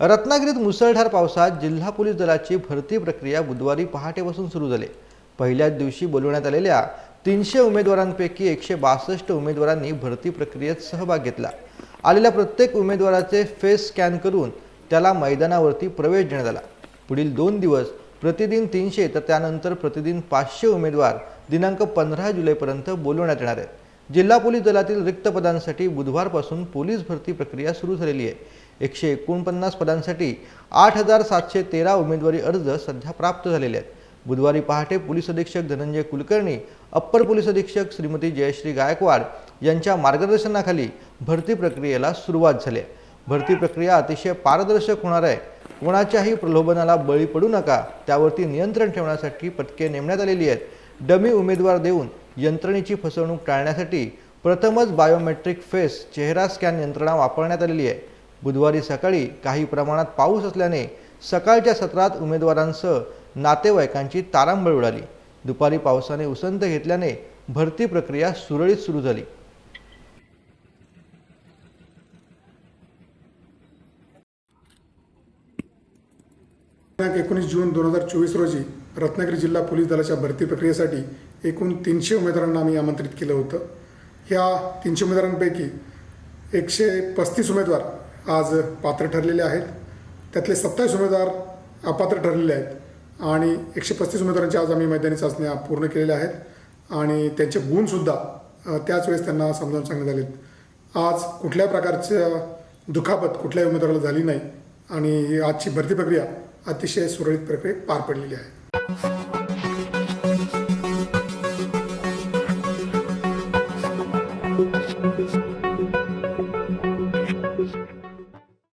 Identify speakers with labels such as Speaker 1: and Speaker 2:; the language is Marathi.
Speaker 1: रत्नागिरीत मुसळधार पावसात जिल्हा पोलीस दलाची भरती प्रक्रिया बुधवारी पहाटेपासून सुरू झाली. पहिल्याच दिवशी बोलवण्यात आलेल्या तीनशे उमेदवारांपैकी एकशे बासष्ट उमेदवारांनी भरती प्रक्रियेत सहभाग घेतला. आलेल्या प्रत्येक उमेदवाराचे फेस स्कॅन करून त्याला मैदानावरती प्रवेश देण्यात आला. पुढील दोन दिवस प्रतिदिन तीनशे तर त्यानंतर प्रतिदिन पाचशे उमेदवार दिनांक पंधरा जुलैपर्यंत बोलवण्यात येणार आहेत. जिल्हा पोलीस दलातील रिक्त पदांसाठी बुधवारपासून पोलीस भरती प्रक्रिया सुरू झालेली आहे. एकशे एकोणपन्नास पदांसाठी आठ हजार सातशे तेरा उमेदवारी अर्ज सध्या प्राप्त झालेले आहेत. बुधवारी पहाटे पोलीस अधीक्षक धनंजय कुलकर्णी अप्पर पोलीस अधीक्षक श्रीमती जयश्री गायकवाड यांच्या मार्गदर्शनाखाली भरती प्रक्रियेला सुरुवात झाली आहे. भरती प्रक्रिया अतिशय पारदर्शक होणार आहे. कोणाच्याही प्रलोभनाला बळी पडू नका त्यावरती नियंत्रण ठेवण्यासाठी पथके नेमण्यात आलेली आहेत. डमी उमेदवार देऊन यंत्रणेची फसवणूक टाळण्यासाठी प्रथमच बायोमेट्रिक फेस चेहरा स्कॅन यंत्रणा वापरण्यात आलेली आहे. बुधवारी सकाळी काही प्रमाणात पाऊस असल्याने सकाळच्या सत्रात उमेदवारांसह नातेवाईकांची तारांबळ उडाली. दुपारी पावसाने उसंत घेतल्याने भरती प्रक्रिया सुरळीत सुरू झाली.
Speaker 2: दिनांक एकोणीस जून दोन हजार चोवीस रोजी रत्नागिरी जिल्हा पोलीस दलाच्या भरती प्रक्रियेसाठी एकूण तीनशे उमेदवारांना आम्ही आमंत्रित केलं होतं. ह्या तीनशे उमेदवारांपैकी एकशे पस्तीस उमेदवार आज पात्र ठरलेले आहेत. त्यातले सत्तावीस उमेदवार अपात्र ठरलेले आहेत. आणि एकशे पस्तीस उमेदवारांच्या आज आम्ही मैदानी चाचण्या पूर्ण केलेल्या आहेत. आणि त्यांचे गुणसुद्धा त्याच वेळेस त्यांना समजावून सांगण्यात आलेत. आज कुठल्या प्रकारच्या दुखापत कुठल्याही उमेदवाराला झाली नाही. आणि आजची भरती प्रक्रिया अतिशय सुरळीत प्रक्रियेत पार पडलेली आहे.